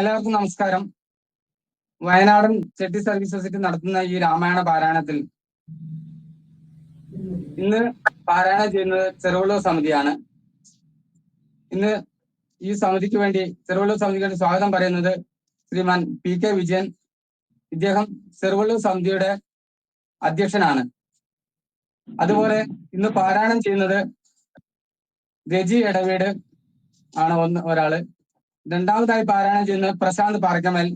എല്ലാവർക്കും നമസ്കാരം. വയനാടൻ ചെട്ടി സർവീസ് സൊസൈറ്റി നടത്തുന്ന ഈ രാമായണ പാരായണത്തിൽ ഇന്ന് പാരായണം ചെയ്യുന്നത് ചെറുവള്ളൂർ സമിതിയാണ്. ഇന്ന് ഈ സമിതിക്ക് വേണ്ടി ചെറുവള്ളൂർ സമിതിക്ക് വേണ്ടി സ്വാഗതം പറയുന്നത് ശ്രീമാൻ പി കെ വിജയൻ. ഇദ്ദേഹം ചെറുവള്ളൂർ സമിതിയുടെ അധ്യക്ഷനാണ്. അതുപോലെ ഇന്ന് പാരായണം ചെയ്യുന്നത് രജി ഇടവീട് ആണ് ഒന്ന് ഒരാൾ. രണ്ടാമതായി പാരായണം ചെയ്യുന്നത് പ്രശാന്ത് പാറക്കമൽ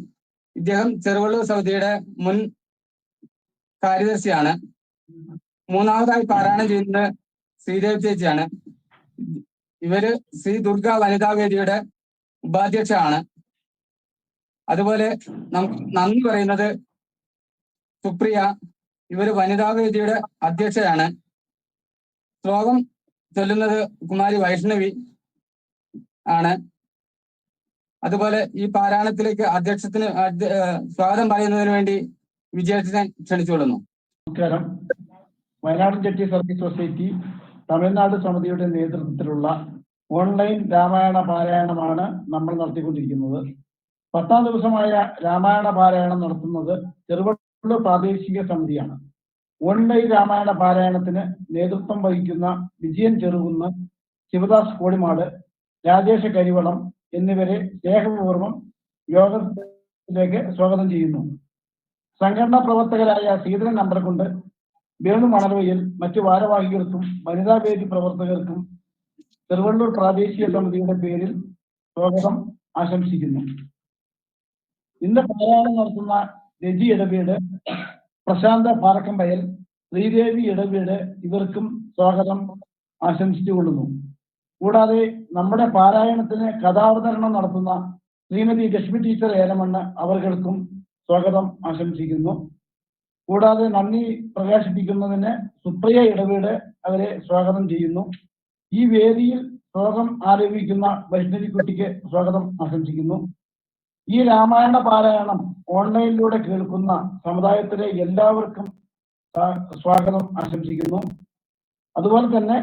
ഇദ്ദേഹം ചെറുവള്ളൂർ സൗദിയുടെ മുൻ കാര്യദർശിയാണ്. മൂന്നാമതായി പാരായണം ചെയ്യുന്നത് ശ്രീദേവ് ചേച്ചിയാണ്. ഇവർ ശ്രീ ദുർഗ വനിതാ വേദിയുടെ ഉപാധ്യക്ഷയാണ് അതുപോലെ നമുക്ക് നന്ദി പറയുന്നത് സുപ്രിയ ഇവർ വനിതാ വേദിയുടെ അധ്യക്ഷയാണ് ശ്ലോകം ചൊല്ലുന്നത് കുമാരി വൈഷ്ണവി ആണ്. അതുപോലെ ഈ പാരായണത്തിലേക്ക് അധ്യക്ഷത്തിന് സ്വാഗതം പറയുന്നതിന് വേണ്ടി വിജയത്തിനെ ക്ഷണിച്ചുകൊള്ളുന്നു. നമസ്കാരം. Wayanad jetty service society Tamil Nadu സമിതിയുടെ നേതൃത്വത്തിലുള്ള ഓൺലൈൻ രാമായണ പാരായണമാണ് നമ്മൾ നടത്തിക്കൊണ്ടിരിക്കുന്നത്. പത്താം ദിവസമായ രാമായണ പാരായണം നടത്തുന്നത് ചെറുവള്ളൂർ പ്രാദേശിക സമിതിയാണ്. ഓൺലൈൻ രാമായണ പാരായണത്തിന് നേതൃത്വം വഹിക്കുന്ന വിജയൻ ചെറുകുന്ന് ശിവദാസ് കോടിമാട് രാജേഷ് കരിവളം എന്നിവരെ സ്നേഹപൂർവം യോഗത്തിലേക്ക് സ്വാഗതം ചെയ്യുന്നു. സംഘടനാ പ്രവർത്തകരായ സീതൻ നമ്പർകൊണ്ട് വേണു മണർവയിൽ മറ്റു ഭാരവാഹികൾക്കും വനിതാ വേദി പ്രവർത്തകർക്കും ചെറുവള്ളൂർ പ്രാദേശിക സമിതിയുടെ പേരിൽ സ്വാഗതം ആശംസിക്കുന്നു. ഇന്ന് പാരായണം നടത്തുന്ന രജി ഇടവീട് പ്രശാന്ത പാറക്കമ്പയൽ ശ്രീദേവി ഇടവീട് ഇവർക്കും സ്വാഗതം ആശംസിച്ചുകൊള്ളുന്നു. കൂടാതെ നമ്മുടെ പാരായണത്തിന് കഥാവതരണം നടത്തുന്ന ശ്രീമതി ലക്ഷ്മി ടീച്ചർ ഏലമണ്ണ് അവർക്കും സ്വാഗതം ആശംസിക്കുന്നു. കൂടാതെ നന്ദി പ്രകാശിപ്പിക്കുന്നതിന് സുപ്രിയ ഇടവീട് അവരെ സ്വാഗതം ചെയ്യുന്നു. ഈ വേദിയിൽ ശ്ലോകം വൈഷ്ണവി കുട്ടിക്ക് സ്വാഗതം ആശംസിക്കുന്നു. ഈ രാമായണ പാരായണം ഓൺലൈനിലൂടെ കേൾക്കുന്ന സമുദായത്തിലെ എല്ലാവർക്കും സ്വാഗതം ആശംസിക്കുന്നു. അതുപോലെ തന്നെ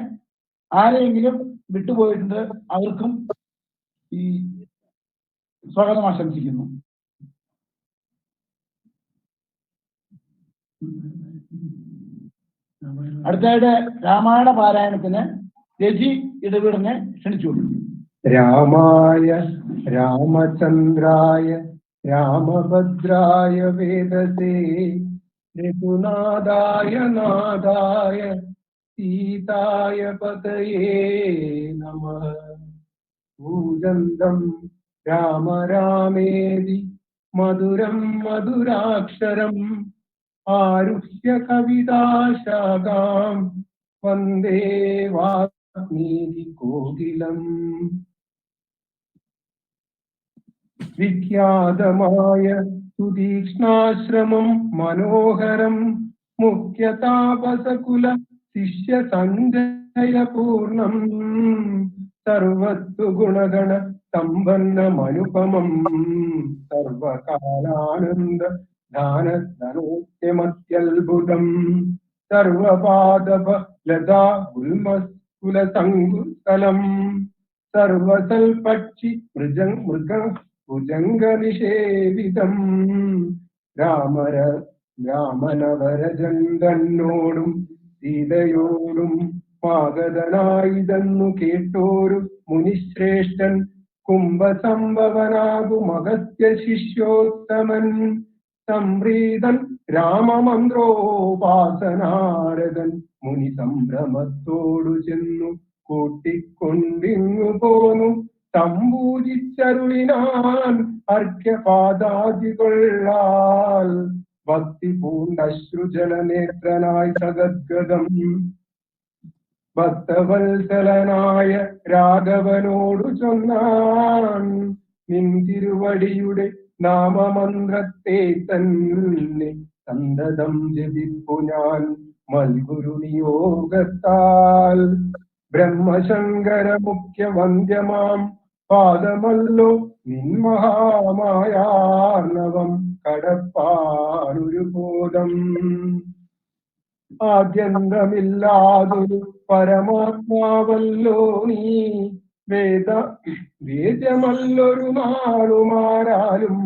ആരെങ്കിലും വിട്ടുപോയിട്ടുണ്ട് അവർക്കും ഈ സ്വാഗതം ആശംസിക്കുന്നു. അടുത്തതായിട്ട് രാമായണ പാരായണത്തിന് രജി ഇടവീടിനെ ക്ഷണിച്ചുകൊള്ളു രാമായ രാമചന്ദ്രായ രാമഭദ്രായ വേദസേ രഘുനാഥായ നാഥായ സീതായ പതയേ നമ. ഭൂജന്തം രാമ രാമേതി മധുരം മധുരാക്ഷരം ആരുഹ്യ കവിതാശാഖാം വന്ദേ വാൽമീകി കോകിലം. വിഖ്യാതമായ സുതീക്ഷ്ണാശ്രമം മനോഹരം മുഖ്യതാപസകുല ശിഷ്യ സഞ്ജയപൂർണം സർവത്തു ഗുണഗണ സമ്പന്നമനുപമം. സർവകാലാനന്ദ ധാനധനോദ്യമത്യത്ഭുതം സർവപാദപ ലതാ ഉൽമസ്കുലസങ്കുസ്ഥലം സർവസൽപക്ഷി മൃജ മൃഗ ഭുജംഗനിഷേവിതം. രാമര രാമനവരജന്തന്നോടും സീതയോടും പാകതനായിതെന്നു കേട്ടോരു മുനിശ്രേഷ്ഠൻ കുംഭസംഭവനാകും ശിഷ്യോത്തമൻ. സംപ്രീതൻ രാമമന്ത്രോപാസനാരദൻ മുനി സംഭ്രമത്തോടു ചെന്നു കൂട്ടിക്കൊണ്ടിങ്ങു പോന്നു തമ്പൂജിച്ചരുളിനാൻ അർഘ്യപാദാദികൊള്ളാൽ ഭക്തി പൂണ്ടശ്രുജലനേത്രനായി സഗദ്ഗതം ഭക്തവത്സലനായ രാഘവനോടു ചൊന്നാൻ നിൻ തിരുവടിയുടെ നാമമന്ത്രത്തെ തന്നെ സന്തതം ജപിപ്പു ഞാൻ മൽഗുരു നിയോഗത്താൽ. ബ്രഹ്മശങ്കര മുഖ്യ വന്ദ്യമാം പാദമല്ലോ നിൻമഹാമായാർണവം കടപ്പാനൊരു ബോധം. ആദ്യന്തമില്ലാതൊരു പരമാത്മാവല്ലോ നീ. വേദ വേദമല്ലൊരു നാളുമാരാലും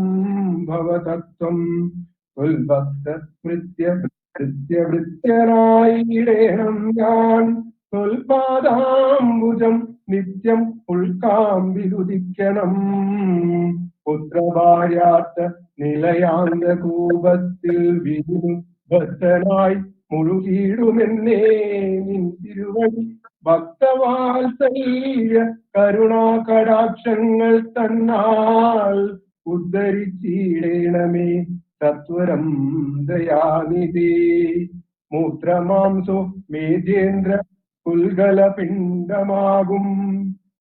ഭവതത്വം ഉൽഭക്തൃത്യ കൃത്യവൃത്യനായിടേണം ഞാൻ. തൊൽപാദാംബുജം നിത്യം ഉൾക്കാമ്പിലുദിക്കണം പുത്രഭാര്യാത്ത നിലയാന്ത കൂപത്തിൽ ഭക്തനായി മുഴുകിയിടുമെന്നേ നിൻ ഭക്തവാത്സല്യ കരുണാകടാക്ഷങ്ങൾ തന്നാൽ ഉദ്ധരിച്ചിടേണമേ. സത്വരം ദയാനിധി. മൂത്രമാംസോ മേധേന്ദ്ര പുൽകല പിണ്ഡമാകും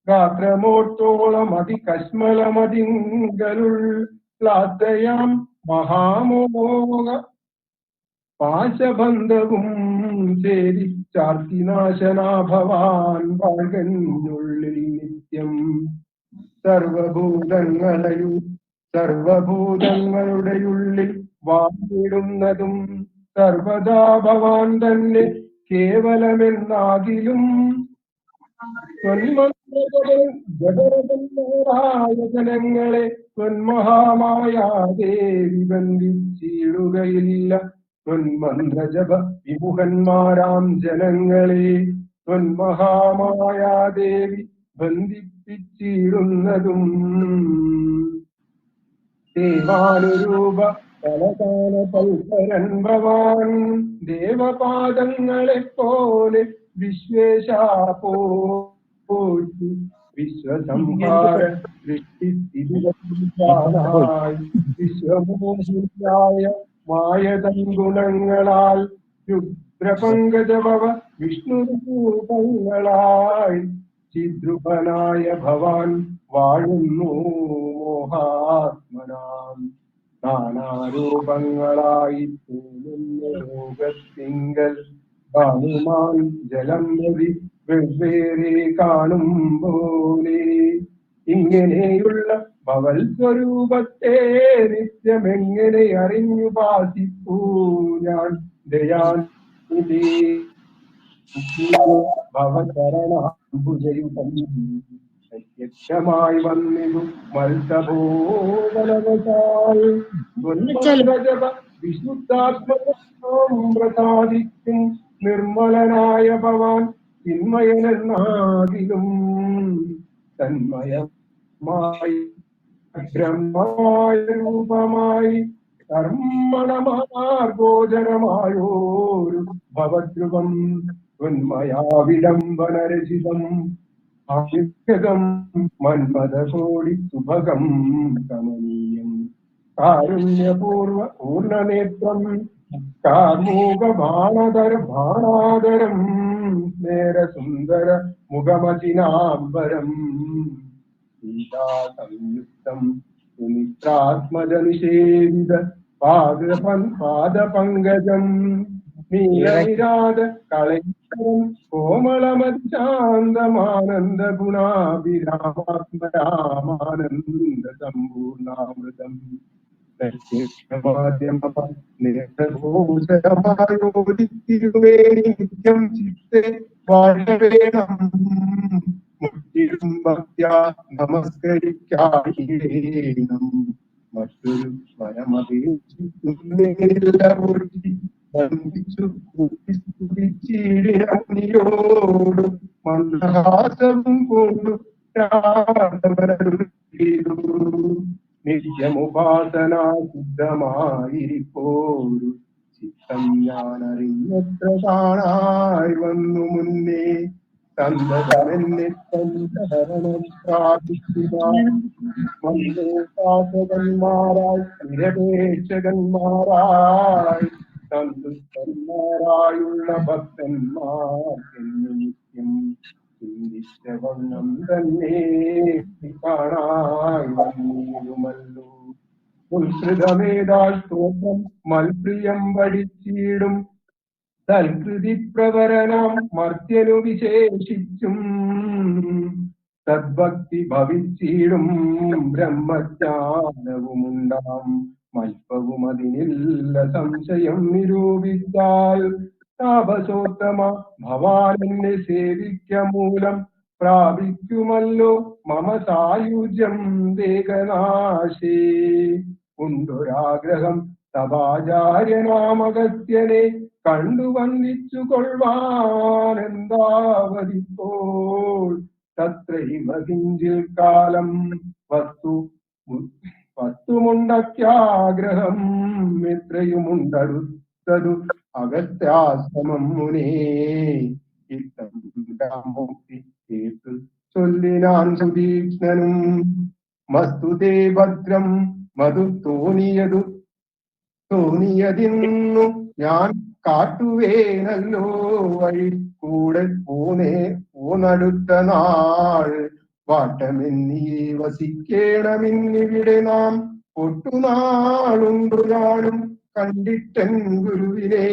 ഗാത്രമോട്ടോളം അതികശ്മലമതിങ്കലുൾ ലാത്തയാം മഹാമോഹ പാശബന്ധവും ചേരി ചാർത്തിനാശനാഭവാൻ വാഴ്കനുള്ളിൽ നിത്യം. സർവഭൂതങ്ങളെയു സർവഭൂതങ്ങളുടെ ഉള്ളിൽ വാങ്ങിടുന്നതും സർവദാ ഭവാൻ തന്നെ കേവലമെന്നാകിലും ജഗരതന്മാരായ ജനങ്ങളെ ത്വന്മഹാമായ ദേവി ബന്ധിച്ചിടുകയില്ല. തൊന്മന്ത്രജപ വിമുഖന്മാരാം ജനങ്ങളെ തൊന്മഹാമായാദേവി ബന്ധിപ്പിച്ചിടുന്നതും ദേവാനുരൂപ പലകാല പൗരൻ ഭവാൻ ദേവപാദങ്ങളെ പോലെ വിശ്വേശാപോറ്റി വിശ്വസംഹാര സൃഷ്ടിസ്ഥിതിയായി വിശ്വമോഹിയായ മായതം ഗുണങ്ങളാൽ രുദ്രപങ്കജഭവ വിഷ്ണു രൂപങ്ങളായി ചിദ്രുപനായ ഭവാൻ വാഴുന്നു മോഹാത്മനാം. നാനാരൂപങ്ങളായി തോന്നുന്ന ലോകത്തിങ്കൽ ഹനുമാൻ ജലം നദി വെവ്വേറെ കാണും പോലെ. ഇങ്ങനെയുള്ള ഭവൽ സ്വരൂപത്തെ നിത്യമെങ്ങനെ അറിഞ്ഞു പാസിപ്പൂ ഞാൻ? ദയാൻ ഭവചരണാംബുജയുധം പ്രത്യക്ഷമായി വന്നിരു മത്സഭോവലവശാൽ ദ്വന്ദ്വജപ വിശുദ്ധാത്മകം പ്രസാദിക്കും നിർമ്മലനായ ഭവാൻ ചിന്മയനെന്നാകിലും തന്മയമായി ബ്രഹ്മമായ രൂപമായി കർമ്മണമാർഗോചരമായോരു ഭവദ്രുവം ഉന്മയാവിഡംബനരചിതം ആയുഗം മന്മഥകോടി സുഭകം കമനീയം. കാരുണ്യപൂർവ പൂർണനേത്രം കാർമൂക ബാണധര ബാണാദരം മുഖമചിനാംബരം സീതാ സംയുക്തം പാദപങ്കജം. നീലൈരാത കളൈരം കോമളമശാന്തമാനന്ദ ഗുണാഭിരാമാത്മരാമാനന്ദ സമ്പൂർണാമൃതം നിത്യം ചിത്തെ വാഴവേണം മുറ്റിലും ഭക്ത്യാ നമസ്കരിക്കായിടേണം മറ്റൊരു സ്വരമപേക്ഷിക്കുന്നില്ല പൂർത്തി ബന്ധിച്ചു സ്തുതിച്ചിടിയോട് മന്ദഹാസവും കൊണ്ടു ചെയ്തു നിത്യമുപാസന ശുദ്ധമായിരിപ്പോരു ചിത്തം ഞാൻ അറിഞ്ഞത്ര കാണായി വന്നു മുന്നേ. സന്തതമെന്നെ ഭക്തന്മാർ എന്ന് വണ്ണം തന്നെ കാണായി ഉത്സൃതമേതാൽ തോപ്പം മൽപ്രിയം പഠിച്ചിടും തൽകൃതി പ്രവരനാം മർത്യനു വിശേഷിച്ചും. തദ്ഭക്തി ഭവിച്ചിടും ബ്രഹ്മജ്ഞാനവുമുണ്ടാം. മൽപ്പവും അതിനില്ല സംശയം നിരൂപിച്ചാൽ താപസോത്തമ ഭവാനെന്നെ സേവിക്ക മൂലം പ്രാപിക്കുമല്ലോ മമ സായുജ്യം ദേഹനാശേ. ഉണ്ടൊരാഗ്രഹം തപാചാര്യനാമകത്യനെ കണ്ടു വന്ദിച്ചു കൊള്ളുവാനെന്താവതിപ്പോൾ തത്രൈവ കാലം വസ്തു വസ്തുമുണ്ടാഗ്രഹം എത്രയുമുണ്ടടുത്തതു അഗത്യാശ്രമം മുനേ. ചൊല്ലിനാൻ സുതീക്ഷ്ണനും. മസ്തുതേ ഭദ്രം മധു തോന്നിയതു തോന്നിയതിന്നു. ഞാൻ കാട്ടുവേനല്ലോ വഴി കൂടെ പോന്നേ പോന്നടുത്ത നാൾ. വാട്ടമെന്നിയെ വസിക്കേണമെന്നിവിടെ നാം. ഒട്ടുനാളുണ്ടു ഞാനും കണ്ടിട്ടൻ ഗുരുവിനെ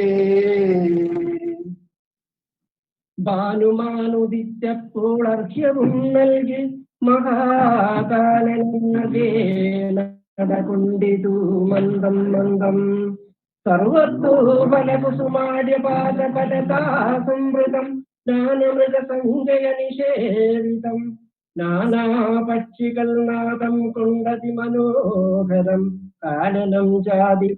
ഭാനുമാനുദിച്ചപ്പോൾ അർഹ്യവും നൽകി മഹാകാലനേ നടകൊണ്ടിതു മന്ദം മന്ദം. സർവത്തോ ഫലകുസുമാര്യ പാദപലതാ ജ്ഞാനമൃത സഞ്ജയ നിഷേവിതം നാനാ പക്ഷികൾ നാദം കൊണ്ടതി മനോഹരം കാനനം ജാതി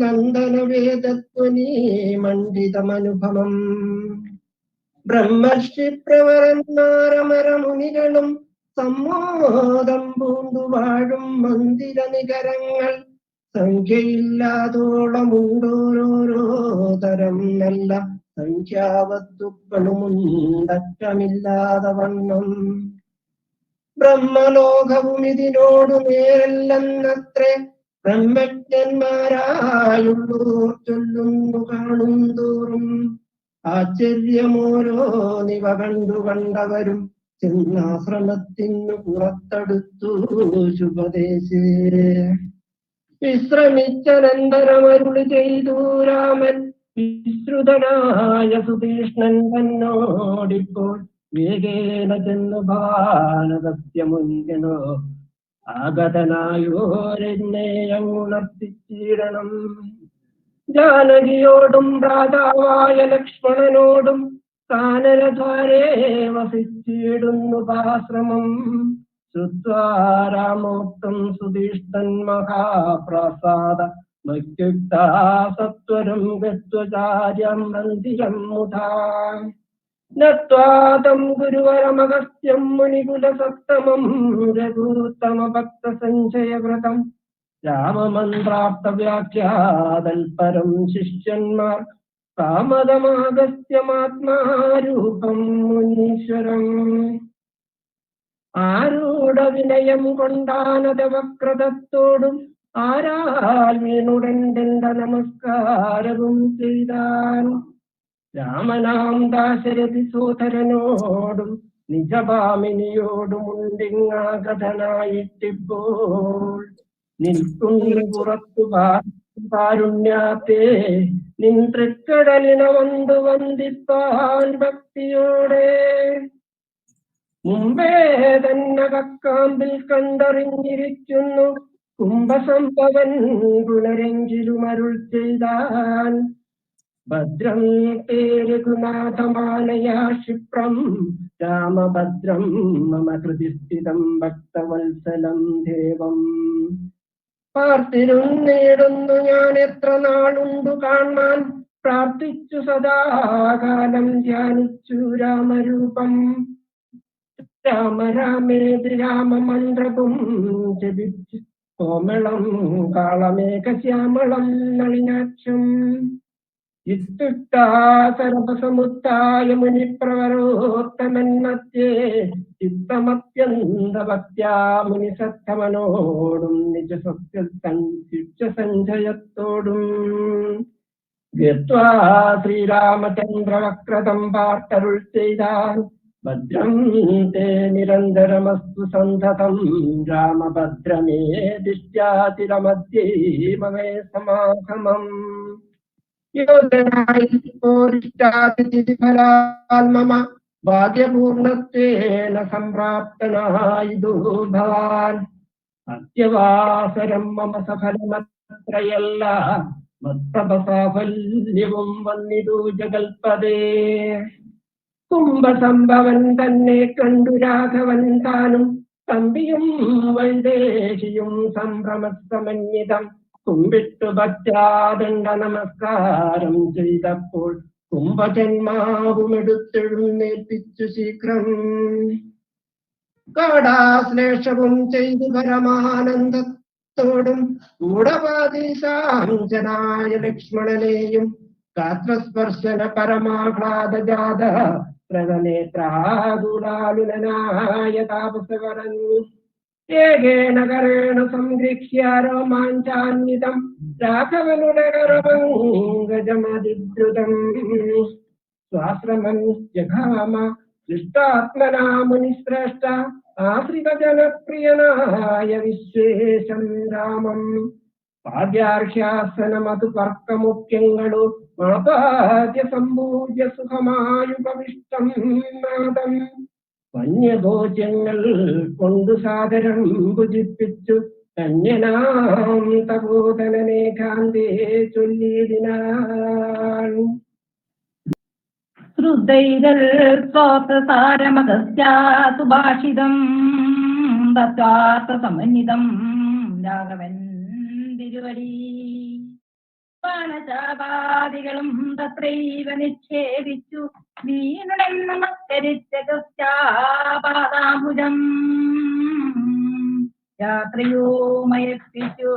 നന്ദന വേദത്വനി മണ്ഡിതമനുഭവം ബ്രഹ്മർഷി പ്രവരന്മാരമര മുനികളും സമ്മോദം പൂണ്ടു വാഴും മന്ദിര നികരങ്ങൾ സംഖ്യയില്ലാതോളമുണ്ടോരോരോ തരം നല്ല സംഖ്യാവത്തുക്കളുമുണ്ടറ്റമില്ലാതെ വണ്ണം. ബ്രഹ്മലോകവും ഇതിനോടു നേരല്ലെന്നത്രേ ബ്രഹ്മജ്ഞന്മാരായുള്ളൂ ചൊല്ലുന്നു കാണും തോറും. ആശ്ചര്യമോരോ നിവ കണ്ടു കണ്ടവരും ചെന്നാശ്രമത്തിനു പുറത്തെടുത്തു ശുഭദേശേ. വിശ്രമിച്ചനന്തരമരുളി ചെയ്തു രാമൻ വിശ്രുതനായ സുതീഷ്ണൻ തന്നോടിപ്പോൾ വേഗേന ചെന്നു ഭാരതസ്യ മുൻകനോ ആഗതനായോരെന്നെ അങ്ങുണർത്തിച്ചീടണം. ജാനകിയോടും രാജാവായ ലക്ഷ്മണനോടും കാനരധാരേ വസിച്ചിടുന്നു പാശ്രമം ശ്രുത്വാ രാമോക്തം സുധീഷ്ടൻ മഹാപ്രസാദ മത്യുക്താ സത്വരം ഗത്വചാര്യം നന്ദിയം മുധാ നത്വാതം ഗുരുവരമഗസ്ത്യം മുനികുലസപ്തമം രഘൂത്തമ ഭക്ത സഞ്ജയവ്രതം രാമമന്ത്രാർത്ഥ വ്യാഖ്യാതൽപരം ശിഷ്യന്മാർ കാമതമാഗസ്ത്യമാത്മാരൂപം മുനീശ്വരം. ആരൂഢ വിനയം കൊണ്ടാനത ആരാൽ വീണുടന്റെ നമസ്കാരവും ചെയ്താൻ? രാമനാം ദാശരഥി സോദരനോടും നിജഭാമിനിയോടും ഉണ്ടിങ്ങാഗതനായിട്ടിപ്പോൾ. നിൽക്കുന്നു പുറത്തു കാരുണ്യാത്തെ നിൻ തൃക്കടലിന വന്നു വന്ദിപ്പാൻ ഭക്തിയോടെ. മുമ്പേ തന്നെ കക്കാമ്പിൽ കണ്ടറിഞ്ഞിരിക്കുന്നു കുംഭസംഭവൻ പുനരെങ്കിലും അരുൾ ചെയ്താൻ. ഭദ്രം പേര് രഘുനാഥമാനയാ ക്ഷിപ്രം രാമഭദ്രം മമ ഹൃദി സ്ഥിതം ഭക്തവത്സലം ദേവം. പാർത്തിരുന്നേടുന്നു ഞാൻ എത്ര നാളുണ്ടു കാണാൻ പ്രാർത്ഥിച്ചു സദാകാലം ധ്യാനിച്ചു രാമരൂപം. രാമ രാമേത് രാമമന്ത്രവും ജപിച്ചു കോമളം കാളമേഘശ്യാമളം നളിനാക്ഷം. ഇത്യുക്താസർവസമുത്തായ മുനിപ്രവരോത്തമന്മത്യേ ചിത്തമത്യന്തവത്യാ മുനിസത്തമനോടും നിജ സത്യ സഞ്ജയത്തോടും ഗത്വാ ശ്രീരാമചന്ദ്രവക്രതം പാർത്തരുൾ ചെയ്താൻ ഭദ്രം തേ നിരന്തരമസ്തു സന്തതം രാമഭദ്രമേ ദിഷ്ട്യാതിരമധ്യേ മമേ സമാഗമം യോധനായി പോരിഷ്ടാതിഥിഫലാൽ മമ ഭാഗ്യപൂർണത്വേന സംപ്രാപ്തനായിതു ഭവാൻ അത്യവാസരം മമ സഫലമ കുംഭസംഭവൻ തന്നെ കണ്ടു രാഘവൻ താനും. തമ്പിയും വൈദേശിയും സംഭ്രമസമന്വിതം. കുമ്പിട്ടു പറ്റാദണ്ഡ നമസ്കാരം ചെയ്തപ്പോൾ കുംഭജന്മാവും എടുത്തെഴുന്നേൽപ്പിച്ചു ശീഘ്രം. കാടാശ്ലേഷവും ചെയ്തു പരമാനന്ദത്തോടും ഗൂഢപാതിശാഞ്ചനായ ലക്ഷ്മണനെയും ഗാത്രസ്പർശന പരമാഹ്ലാദജാത प्रगनेत्रादुलालुलनायतापसकरन् वेगेन करेण सङ्गृह्य रोमाञ्चान्वितम् राघवनुनगरमङ्गजमधिद्रुतम् स्वाश्रमम् जघाम दृष्टात्मना मुनिस्रष्ट आश्रितजनप्रियनाय विश्वेशम् रामम् पाद्यार्ह्यासनमतु पर्कमुख्यङ्गळु മാതാദ്യ സംഭൂജ്യ സുഖമായുപവിഷ്ടം നാദം വന്യഭോജ്യങ്ങൾ കൊണ്ടു സാദരം ഭുജിപ്പിച്ചു ധന്യനാം തപോധനനേകാന്തേ ചൊല്ലിയതിനാൾ ശ്രുതൈരൽസ്വാസാരമതസ്യാസുഭാഷിതം തത്വാർത്ഥസമന്വിതം രാഘവൻ തിരുവടി. ബാണചാപാദികളും തത്രൈവ നിക്ഷേപിച്ചു. വീണുടൻ നമസ്കരിച്ചപാദാംബുജം രാത്രിയോ മയപ്പിച്ചു.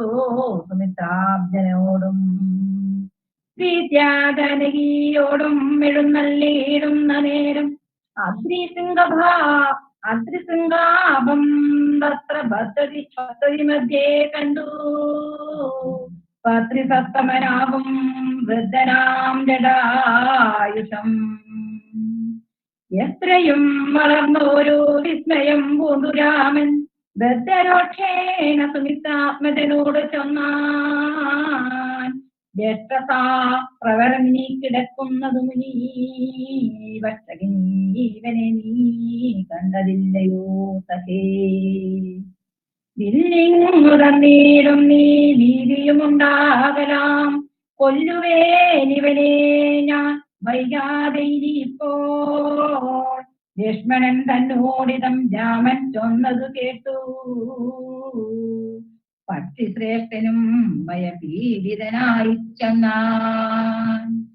സുമിത്രാബ്ജനോടും പ്രീത്യാഗനകിയോടും എഴുന്നള്ളിയിടുന്ന നേരം അദ്രിശൃംഗഭാ അദ്രിസിംഗാപം തത്ര ഭദ്രതി ഭദ്രതി മധ്യേ കണ്ടു. പത്രിസത്തമനാകും വൃദ്ധനാം ജടായുഷം. എത്രയും വളർന്നോരോ വിസ്മയം പൂണ്ടു രാമൻ ബദ്ധരോക്ഷേണ സുമിത്താത്മജനോട് ചൊന്നാൻ. ജ്യേഷ്ഠതാ പ്രവരനീ കിടക്കുന്നതു മുനീ നീ കണ്ടതില്ലയോ സഹേ വില്ലിങ്ങു തന്നീടും നീ ഭീതിയുമുണ്ടാകലാം കൊല്ലുവേനിവനെ ഞാൻ വൈകാതെ ഇനിയിപ്പോൾ ലക്ഷ്മണൻ തന്നോടിതം രാമൻ ചൊന്നതു കേട്ടു. പക്ഷിശ്രേഷ്ഠനും ഭയപീഡിതനായി ചെന്നാൻ.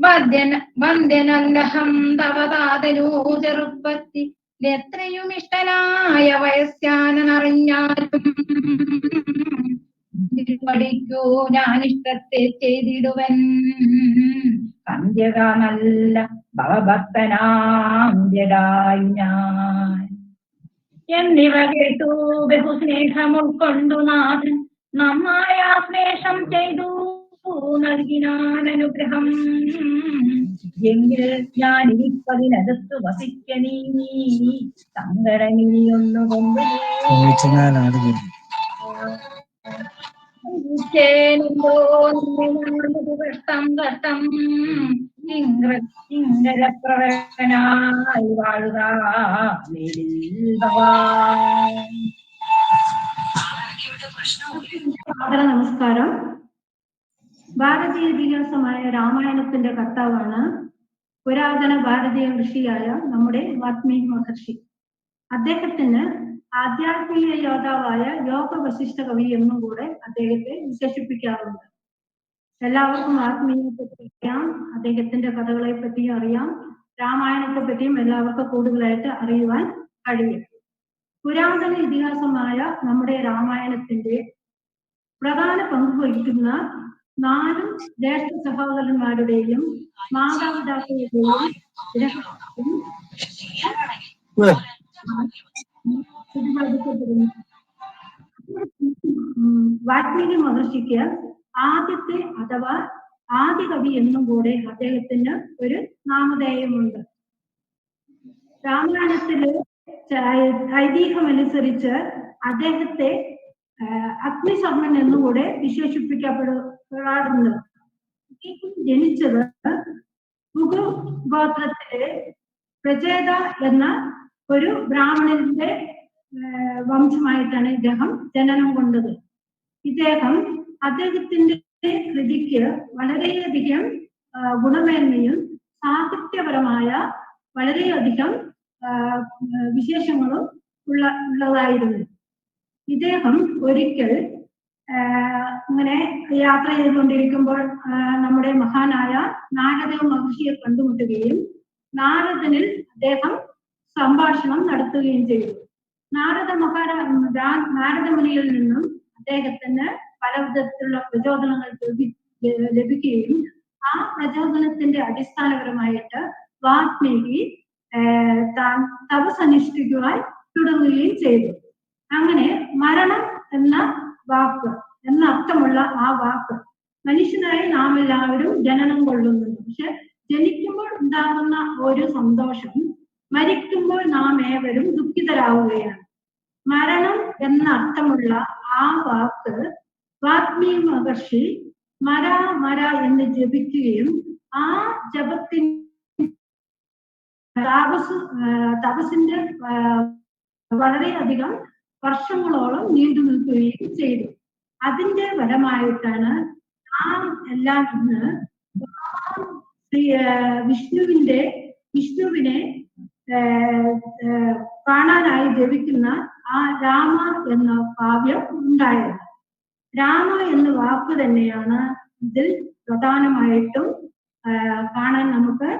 വന്ദ്യന വന്ദ്യനല്ലഹം തവതാതനൂ ചെറുപ്പത്തി എത്രയും ഇഷ്ടനായ വയസ്സാനറിഞ്ഞാലും പഠിക്കൂ ഞാൻ ഇഷ്ടത്തെ ചെയ്തിടുവൻ. സന്ധ്യക നല്ല ഭവഭക്തനാം ഞാൻ. എന്നിവ കേട്ടു ബഹുസ്നേഹം ഉൾക്കൊണ്ടു നാഥൻ നന്നായ സ്നേഹം ചെയ്തു നൽകിനാൻ അനുഗ്രഹം എങ്കിൽ ഞാൻ ഇനിപ്പതിനകത്ത് വസിക്ക നീ. സങ്കടമിനിയൊന്നു കൊണ്ട് ഘട്ടം ഘട്ടം ഇന്ദ്ര ഇന്ദ്രപ്രവനായി വാഴുക. നമസ്കാരം. ഭാരതീയ ഇതിഹാസമായ രാമായണത്തിന്റെ കർത്താവാണ് പുരാതന ഭാരതീയ ഋഷിയായ നമ്മുടെ വാത്മീകി മഹർഷി. അദ്ദേഹത്തിന് ആധ്യാത്മിക യോദ്ധാവായ യോഗ വശിഷ്ഠ കവി എന്നും കൂടെ അദ്ദേഹത്തെ വിശേഷിപ്പിക്കാറുണ്ട്. എല്ലാവർക്കും ആത്മീയെ പറ്റി അറിയാം അദ്ദേഹത്തിന്റെ കഥകളെ പറ്റിയും അറിയാം. രാമായണത്തെ പറ്റിയും എല്ലാവർക്കും കൂടുതലായിട്ട് അറിയുവാൻ കഴിയും. പുരാതന ഇതിഹാസമായ നമ്മുടെ രാമായണത്തിന്റെ പ്രധാന പങ്ക് വഹിക്കുന്ന നാല് ജ്യേഷ്ഠ സഹോദരന്മാരുടെയും മാതാപിതാക്കളുടെയും വാൽമീകി മഹർഷിക്ക് ആദ്യത്തെ അഥവാ ആദ്യ കവി എന്നും കൂടെ അദ്ദേഹത്തിന് ഒരു നാമധേയമുണ്ട്. രാമായണത്തിൽ ഐതിഹ്യം അനുസരിച്ച് അദ്ദേഹത്തെ അഗ്നിശർമ്മൻ എന്നുകൂടെ വിശേഷിപ്പിക്കപ്പെടാറുണ്ട് അദ്ദേഹം ജനിച്ചത് ഭുഗു ഗോത്രത്തിലെ പ്രചേത എന്ന ഒരു ബ്രാഹ്മണന്റെ വംശമായിട്ടാണ് ഇദ്ദേഹം ജനനം കൊണ്ടത്. ഇദ്ദേഹം അദ്ദേഹത്തിന്റെ കൃതിക്ക് വളരെയധികം ഗുണമേന്മയും സാഹിത്യപരമായ വളരെയധികം വിശേഷങ്ങളും ഉള്ള ഉള്ളതായിരുന്നു. ഇദ്ദേഹം ഒരിക്കൽ ആ, ഇങ്ങനെ യാത്ര ചെയ്തുകൊണ്ടിരിക്കുമ്പോൾ നമ്മുടെ മഹാനായ നാരദ മഹർഷിയെ കണ്ടുമുട്ടുകയും നാരദനിൽ അദ്ദേഹം സംഭാഷണം നടത്തുകയും ചെയ്തു. നാരദ മഹാരാ നാരദമുനിയിൽ നിന്നും അദ്ദേഹത്തിന് പല വിധത്തിലുള്ള പ്രചോദനങ്ങൾ ലഭിക്കുകയും ആ പ്രചോദനത്തിന്റെ അടിസ്ഥാനപരമായിട്ട് വാത്മീകി താൻ തപസനുഷ്ഠിക്കുവാൻ തുടങ്ങുകയും ചെയ്തു. അങ്ങനെ മരണം എന്ന വാക്ക് എന്ന അർത്ഥമുള്ള ആ വാക്ക്. മനുഷ്യനായി നാം എല്ലാവരും ജനനം കൊള്ളുന്നുണ്ട് പക്ഷെ ജനിക്കുമ്പോൾ ഉണ്ടാകുന്ന ഒരു സന്തോഷം മരിക്കുമ്പോൾ നാം ഏവരും ദുഃഖിതരാവുകയാണ്. മരണം എന്ന അർത്ഥമുള്ള ആ വാക്ക് വാത്മീ മഹർഷി മര മര എന്ന് ജപിക്കുകയും ആ ജപത്തിന് താപസ് തപസിന്റെ വളരെയധികം വർഷങ്ങളോളം നീണ്ടു നിൽക്കുകയും ചെയ്തു. അതിന്റെ ഫലമായിട്ടാണ് നാം എല്ലാം ഇന്ന് വിഷ്ണുവിന്റെ വിഷ്ണുവിനെ കാണാനായി ജപിക്കുന്ന ആ രാമ എന്ന കാവ്യം ഉണ്ടായത്. രാമ എന്ന വാക്ക് തന്നെയാണ് ഇതിൽ പ്രധാനമായിട്ടും കാണാൻ നമുക്ക്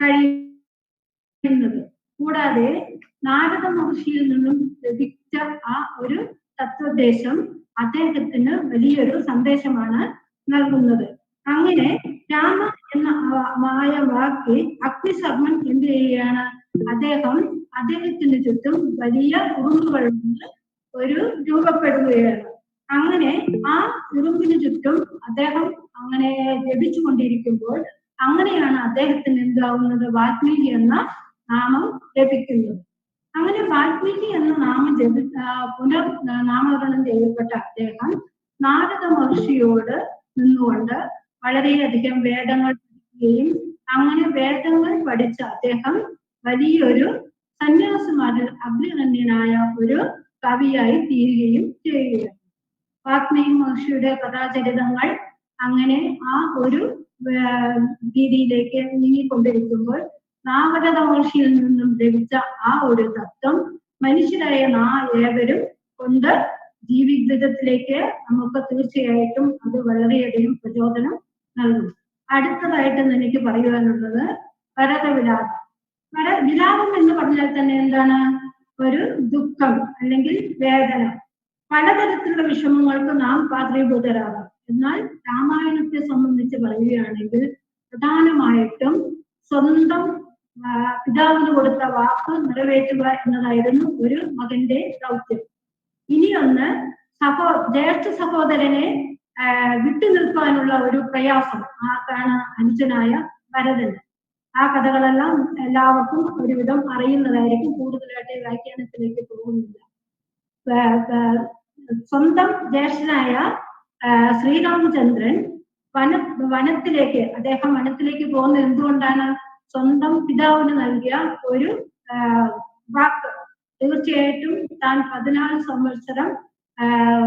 കഴിയുന്നത്. കൂടാതെ നാരദ മഹർഷിയിൽ നിന്നും ലഭിച്ച ആ ഒരു തത്വദേശം അദ്ദേഹത്തിന് വലിയൊരു സന്ദേശമാണ് നൽകുന്നത്. അങ്ങനെ രാമ എന്ന മായ വാക്ക് അഗ്നിശർമ്മൻ എന്ത് ചെയ്യുകയാണ് അദ്ദേഹം അദ്ദേഹത്തിന് ചുറ്റും വലിയ ഉറുമ്പുകൾ ഒരു രൂപപ്പെടുകയാണ്. അങ്ങനെ ആ ഉറുമ്പിന് ചുറ്റും അദ്ദേഹം അങ്ങനെ ജപിച്ചു കൊണ്ടിരിക്കുമ്പോൾ അങ്ങനെയാണ് അദ്ദേഹത്തിന് എന്താവുന്നത്? വാത്മീകി എന്ന നാമം ലഭിക്കുന്നത്. അങ്ങനെ വാൽമീകി എന്ന നാമം ജപി പുനർ നാമകരണം ചെയ്യപ്പെട്ട അദ്ദേഹം നാരദ മഹർഷിയോട് നിന്നുകൊണ്ട് വളരെയധികം വേദങ്ങൾ പഠിക്കുകയും അങ്ങനെ വേദങ്ങൾ പഠിച്ച അദ്ദേഹം വലിയൊരു സന്യാസിമാരിൽ അഗ്രഗണ്യനായ ഒരു കവിയായി തീരുകയും ചെയ്യുകയാണ്. വാത്മീകി മഹർഷിയുടെ കഥാചരിതങ്ങൾ അങ്ങനെ ആ ഒരു രീതിയിലേക്ക് നീങ്ങിക്കൊണ്ടിരിക്കുമ്പോൾ നാഗരഥ മഹർഷിയിൽ നിന്നും ലഭിച്ച ആ ഒരു തത്വം മനുഷ്യരായ നാ ഏവരും കൊണ്ട് ജീവിതത്തിലേക്ക് നമുക്ക് തീർച്ചയായിട്ടും അത് വളരെയധികം പ്രചോദനം നൽകും. അടുത്തതായിട്ട് എനിക്ക് പറയുവാനുള്ളത് ഭരതവിലാപം വര വിലാപം എന്ന് പറഞ്ഞാൽ തന്നെ എന്താണ്? ഒരു ദുഃഖം അല്ലെങ്കിൽ വേദന. പലതരത്തിലുള്ള വിഷമങ്ങൾക്ക് നാം പാത്രീഭൂതരാകാം. എന്നാൽ രാമായണത്തെ സംബന്ധിച്ച് പറയുകയാണെങ്കിൽ പ്രധാനമായിട്ടും സ്വന്തം പിതാവിന് കൊടുത്ത വാക്ക് നിറവേറ്റുക എന്നതായിരുന്നു ഒരു മകന്റെ ദൗത്യം. ഇനിയൊന്ന് സഹോ ജേഷ്ഠ സഹോദരനെ വിട്ടു നിൽക്കാനുള്ള ഒരു പ്രയാസം. ആർക്കാണ് അനുജനായ ഭരതൻ? ആ കഥകളെല്ലാം എല്ലാവർക്കും ഒരുവിധം അറിയുന്നതായിരിക്കും. കൂടുതലായിട്ട് വ്യാഖ്യാനത്തിലേക്ക് പോകുന്നില്ല. സ്വന്തം ജ്യേഷ്ഠനായ ശ്രീരാമചന്ദ്രൻ വന വനത്തിലേക്ക് അദ്ദേഹം വനത്തിലേക്ക് പോകുന്നത് എന്തുകൊണ്ടാണ്? സ്വന്തം പിതാവിന് നൽകിയ ഒരു വാക്ക്. തീർച്ചയായിട്ടും താൻ പതിനാല് സംവത്സരം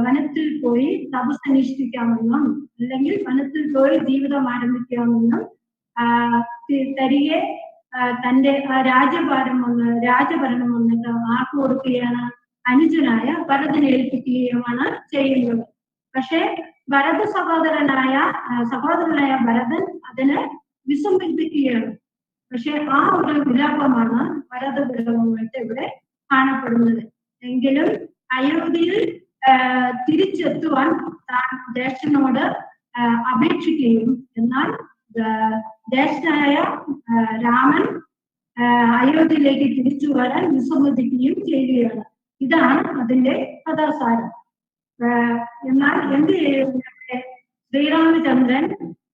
വനത്തിൽ പോയി തപസ് അനുഷ്ഠിക്കാമെന്നും അല്ലെങ്കിൽ വനത്തിൽ പോയി ജീവിതം ആരംഭിക്കാമെന്നും തരികെ തന്റെ ആ രാജഭാരം വന്ന് രാജഭരണം വന്നിട്ട് ആർക്ക് കൊടുക്കുകയാണ് അനുജനായ ഭരതനെ ഏൽപ്പിക്കുകയുമാണ് ചെയ്യുന്നത്. പക്ഷേ ഭരത സഹോദരനായ സഹോദരനായ ഭരതൻ അതിനെ വിസമ്മതിക്കുകയാണ് പക്ഷെ ആ ഒരു വിലാപമാണ് ഭരത വിലാപമായിട്ട് ഇവിടെ കാണപ്പെടുന്നത്. എങ്കിലും അയോധ്യയിൽ തിരിച്ചെത്തുവാൻ താൻ ജ്യേഷ്ഠനോട് അപേക്ഷിക്കുകയും എന്നാൽ ജ്യേഷ്ഠനായ രാമൻ അയോധ്യയിലേക്ക് തിരിച്ചു വരാൻ വിസമ്മതിക്കുകയും ചെയ്യുകയാണ്. ഇതാണ് അതിന്റെ കഥാസാരം. എന്നാൽ എന്ത് ചെയ്യുന്നു ശ്രീരാമചന്ദ്രൻ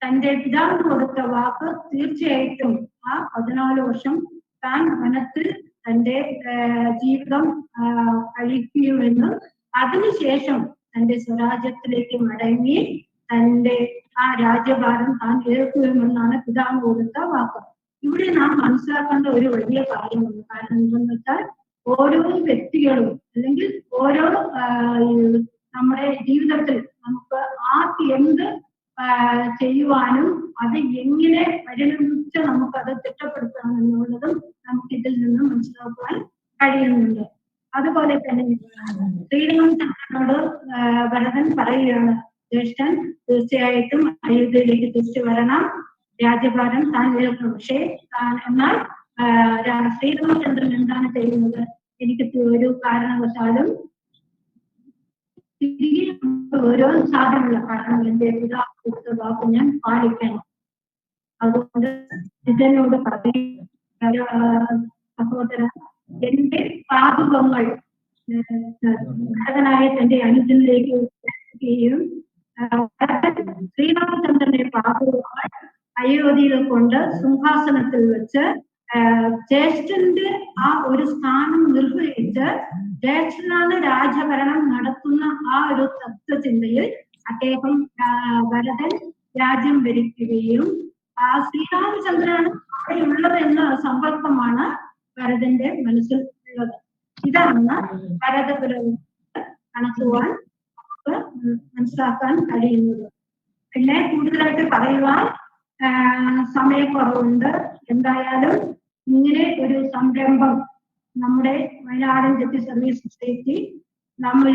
തന്റെ പിതാവ് കൊടുത്ത വാക്ക് തീർച്ചയായിട്ടും ആ പതിനാല് വർഷം താൻ വനത്തിൽ തന്റെ ജീവിതം കഴിക്കുമെന്നും അതിനുശേഷം തന്റെ സ്വരാജ്യത്തിലേക്ക് മടങ്ങി തന്റെ ആ രാജ്യഭാരം താൻ ഏൽക്കുമെന്നാണ് പിതാവ് കൊടുത്ത വാക്ക്. ഇവിടെ നാം മനസ്സിലാക്കേണ്ട ഒരു വലിയ കാര്യമാണ് കാരണം എന്തെന്ന് വെച്ചാൽ ഓരോ വ്യക്തികളും അല്ലെങ്കിൽ ഓരോ നമ്മുടെ ജീവിതത്തിൽ നമുക്ക് ആർക്ക് എന്ത് ചെയ്യുവാനും അത് എങ്ങനെ പരിണമിച്ച് നമുക്കത് തിട്ടപ്പെടുത്താം എന്നുള്ളതും നമുക്ക് ഇതിൽ നിന്ന് മനസ്സിലാക്കുവാൻ കഴിയുന്നുണ്ട്. അതുപോലെ തന്നെ ശ്രീരാമ ചന്ദ്രനോട് ഭരതൻ പറയുകയാണ് ജ്യേഷ്ഠൻ തീർച്ചയായിട്ടും അയോധ്യയിലേക്ക് തിരിച്ചു വരണം. രാജ്യഭാരം താൻ ഏൽക്കും പക്ഷേ താൻ എന്നാൽ ശ്രീരാമചന്ദ്രൻ എന്താണ് ചെയ്യുന്നത്? എനിക്ക് ഒരു കാരണവശാലും തിരികെ ഓരോ കാരണം എന്റെ കൊടുത്ത വാക്ക് ഞാൻ പാലിക്കണം. അതുകൊണ്ട് ഇതിനോട് പറയും. സഹോദര എന്റെ പാതുകങ്ങൾ ഭരതനായ തന്റെ അനുജനിലേക്ക് ശ്രീരാമചന്ദ്രന്റെ പാതുകങ്ങൾ അയോധ്യയിൽ കൊണ്ട് സിംഹാസനത്തിൽ വെച്ച് ജ്യേഷ്ഠന്റെ ആ ഒരു സ്ഥാനം നിർവഹിച്ച് ജ്യേഷ്ഠനാണ് രാജഭരണം നടത്തുന്ന ആ ഒരു തത്വചിന്തയിൽ അദ്ദേഹം ഭരതൻ രാജ്യം ഭരിക്കുകയും ആ ശ്രീരാമചന്ദ്രനാണ് അവിടെയുള്ളത് എന്ന സങ്കല്പമാണ് ഭരതന്റെ മനസ്സിൽ ഉള്ളത്. ഇതാണ് ഭരതപുരം കണക്കുവാൻ നമുക്ക് മനസ്സിലാക്കാൻ കഴിയുന്നത്. പിന്നെ കൂടുതലായിട്ട് പറയുവാൻ സമയക്കുറവുണ്ട് എന്തായാലും ഇങ്ങനെ ഒരു സംരംഭം നമ്മുടെ വയനാടൻ ജപ്തി സർവീസ് സൊസൈറ്റി നമ്മൾ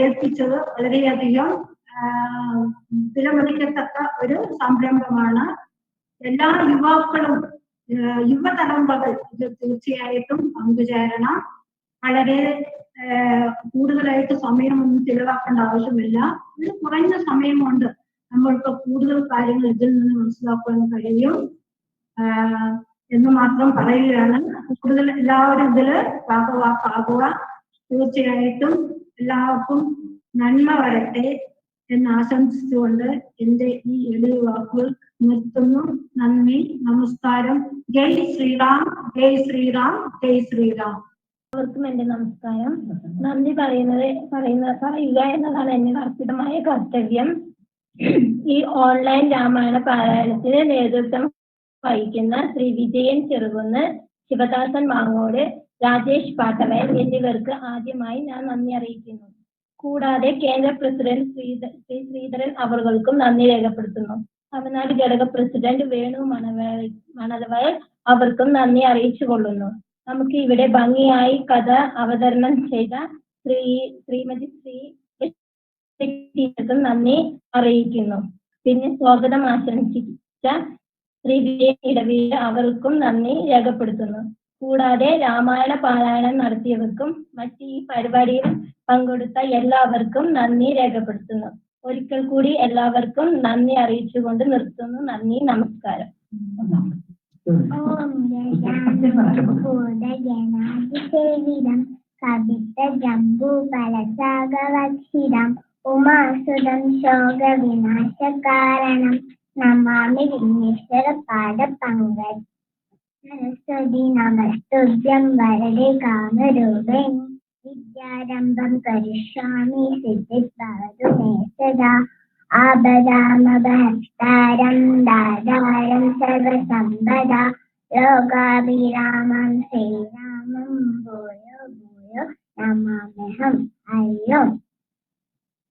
ഏൽപ്പിച്ചത് വളരെയധികം വിലമതിക്കത്തക്ക ഒരു സംരംഭമാണ്. എല്ലാ യുവാക്കളും യുവതലമുറകൾ ഇത് തീർച്ചയായിട്ടും പങ്കുചേരണം. വളരെ കൂടുതലായിട്ട് സമയമൊന്നും ചിലവാക്കേണ്ട ആവശ്യമില്ല. ഒരു കുറഞ്ഞ സമയം കൊണ്ട് നമ്മൾക്ക് കൂടുതൽ കാര്യങ്ങൾ ഇതിൽ നിന്ന് മനസ്സിലാക്കാൻ കഴിയും. എന്ന് മാത്രം പറയുകയാണ്. കൂടുതൽ എല്ലാവരും ഇതിൽ ഭാഗവാക്കാകുക. തീർച്ചയായിട്ടും എല്ലാവർക്കും നന്മ വരട്ടെ എന്ന് ആശംസിച്ചുകൊണ്ട് എന്റെ ഈ എളിയ വാക്കുകൾ നിർത്തുന്നു. നന്ദി നമസ്കാരം. ജയ് ശ്രീറാം ജയ് ശ്രീറാം ജയ് ശ്രീറാം. എല്ലാവർക്കും എന്റെ നമസ്കാരം. നന്ദി പറയുന്നത് പറയുന്ന പറയുക എന്നതാണ് എന്റെ അർപ്പിതമായ കർത്തവ്യം. ഈ ഓൺലൈൻ രാമായണ പാരായണത്തിന് നേതൃത്വം വഹിക്കുന്ന ശ്രീ വിജയൻ ചെറുകുന്ന് ശിവദാസൻ മാങ്ങോട് രാജേഷ് പാട്ടവയൽ എന്നിവർക്ക് ആദ്യമായി ഞാൻ നന്ദി അറിയിക്കുന്നു. കൂടാതെ കേന്ദ്ര പ്രസിഡന്റ് ശ്രീ ശ്രീധരൻ അവർകൾക്കും നന്ദി രേഖപ്പെടുത്തുന്നു. തമിഴ്നാട് ഘടക പ്രസിഡന്റ് വേണു മണവയൽ അവർക്കും നന്ദി അറിയിച്ചു കൊള്ളുന്നു നമുക്ക് ഇവിടെ ഭംഗിയായി കഥ അവതരണം ചെയ്ത ശ്രീ ശ്രീമതി ശ്രീ ടീച്ചർക്കും നന്ദി അറിയിക്കുന്നു. പിന്നെ സ്വാഗതം ആശംസിച്ച ശ്രീ വിജയ ഇടവീട് അവർക്കും നന്ദി രേഖപ്പെടുത്തുന്നു. കൂടാതെ രാമായണ പാരായണം നടത്തിയവർക്കും മറ്റ് ഈ പരിപാടിയിൽ പങ്കെടുത്ത എല്ലാവർക്കും നന്ദി രേഖപ്പെടുത്തുന്നു. ഒരിക്കൽ കൂടി എല്ലാവർക്കും നന്ദി അറിയിച്ചുകൊണ്ട് നിർത്തുന്നു. നന്ദി നമസ്കാരം. ഓം കവിത ജംബു ഫലസാഗവത്സിതം ഉമാസുതം ശോക വിനാശകാരണം നമാമി വിഘ്നേശ്വര പാദ പങ്കജ് സരസ്വതി നമസ്തുഭ്യം വരദേ കാമരൂപിണി വിദ്യാരംഭം കരിഷ്യാമി സിദ്ധിഭവതു മേ സദാ ആപദാമഭക്താരം സർവസമ്പദ ലോകാഭിരാമം ശ്രീരാമം ഭൂയോ ഭൂയോ നമാമ്യഹം ഹരി